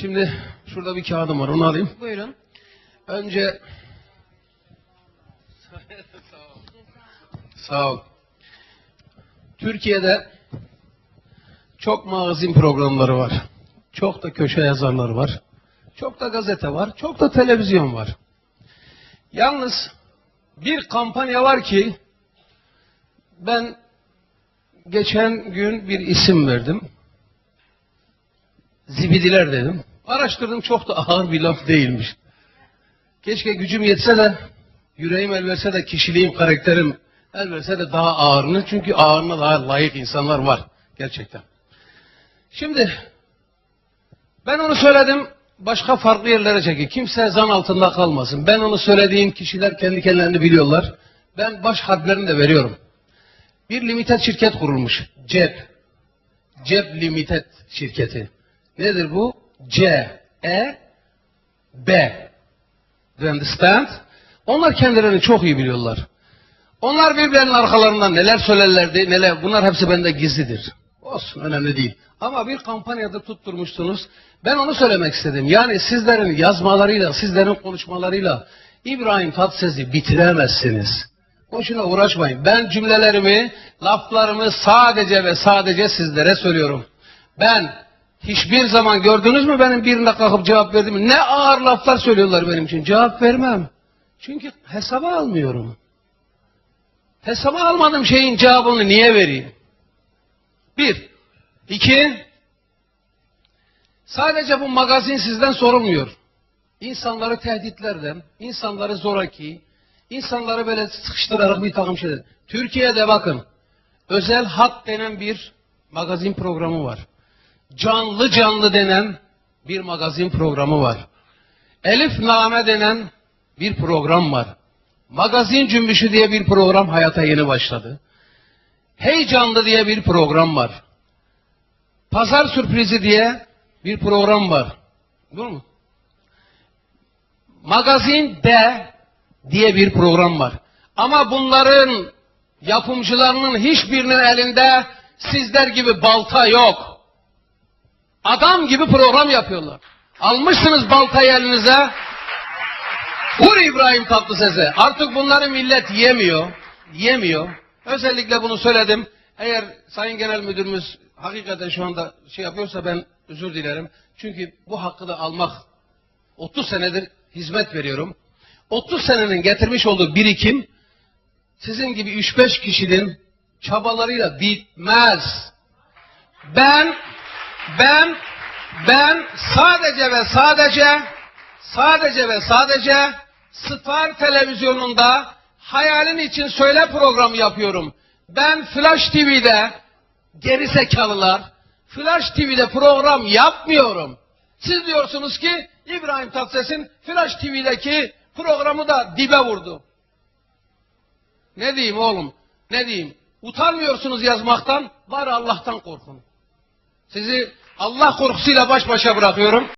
Şimdi şurada bir kağıdım var onu alayım. Buyurun. Önce sağ ol. Türkiye'de çok magazin programları var. Çok da köşe yazarları var. Çok da gazete var. Çok da televizyon var. Yalnız bir kampanya var ki ben geçen gün bir isim verdim. Zibidiler dedim. Araştırdım çok da ağır bir laf değilmiş. Keşke gücüm yetse de, yüreğim el verse de, kişiliğim, karakterim el verse de daha ağırını. Çünkü ağırına daha layık insanlar var. Gerçekten. Şimdi, ben onu söyledim, başka farklı yerlere çekiyor. Kimse zan altında kalmasın. Ben onu söylediğim kişiler kendi kendilerini biliyorlar. Ben baş harflerini de veriyorum. Bir limited şirket kurulmuş. CEP. CEP Limited şirketi. Nedir bu? C, E, B. Do you understand? Onlar kendilerini çok iyi biliyorlar. Onlar birbirlerinin arkalarından neler söylerlerdi, neler, bunlar hepsi bende gizlidir. Olsun, önemli değil. Ama bir kampanyada tutturmuşsunuz. Ben onu söylemek istedim. Yani sizlerin yazmalarıyla, sizlerin konuşmalarıyla İbrahim Tatlıses'i bitiremezsiniz. Boşuna uğraşmayın. Ben cümlelerimi, laflarımı sadece ve sadece sizlere söylüyorum. Ben hiçbir zaman gördünüz mü benim birine kalkıp cevap verdim? Ne ağır laflar söylüyorlar benim için. Cevap vermem. Çünkü hesaba almıyorum. Hesaba almadığım şeyin cevabını niye vereyim? Bir. iki. Sadece bu magazin sizden sorulmuyor. İnsanları tehditlerden, insanları zoraki, insanları böyle sıkıştırarak bir takım şeyler. Türkiye'de bakın, özel hat denen bir magazin programı var. Canlı canlı denen bir magazin programı var. Elif Name denen bir program var. Magazin Cümbüşü diye bir program hayata yeni başladı. Heyecanlı diye bir program var. Pazar Sürprizi diye bir program var. Değil mu? Magazin D diye bir program var. Ama bunların yapımcılarının hiçbirinin elinde sizler gibi balta yok. Adam gibi program yapıyorlar. Almışsınız baltayı elinize. Vur İbrahim Tatlıses'e. Artık bunları millet yemiyor. Yemiyor. Özellikle bunu söyledim. Eğer Sayın Genel Müdürümüz hakikaten şu anda şey yapıyorsa ben özür dilerim. Çünkü bu hakkı da almak 30 senedir hizmet veriyorum. 30 senenin getirmiş olduğu birikim sizin gibi 3-5 kişinin çabalarıyla bitmez. Ben ben ben sadece ve sadece sadece ve sadece Star televizyonunda hayalin için söyle programı yapıyorum. Ben Flash TV'de geri zekalılar Flash TV'de program yapmıyorum. Siz diyorsunuz ki İbrahim Tatlıses'in Flash TV'deki programı da dibe vurdu. Ne diyeyim oğlum? Ne diyeyim? Utanmıyorsunuz yazmaktan, var Allah'tan korkun. Sizi Allah korkusuyla baş başa bırakıyorum.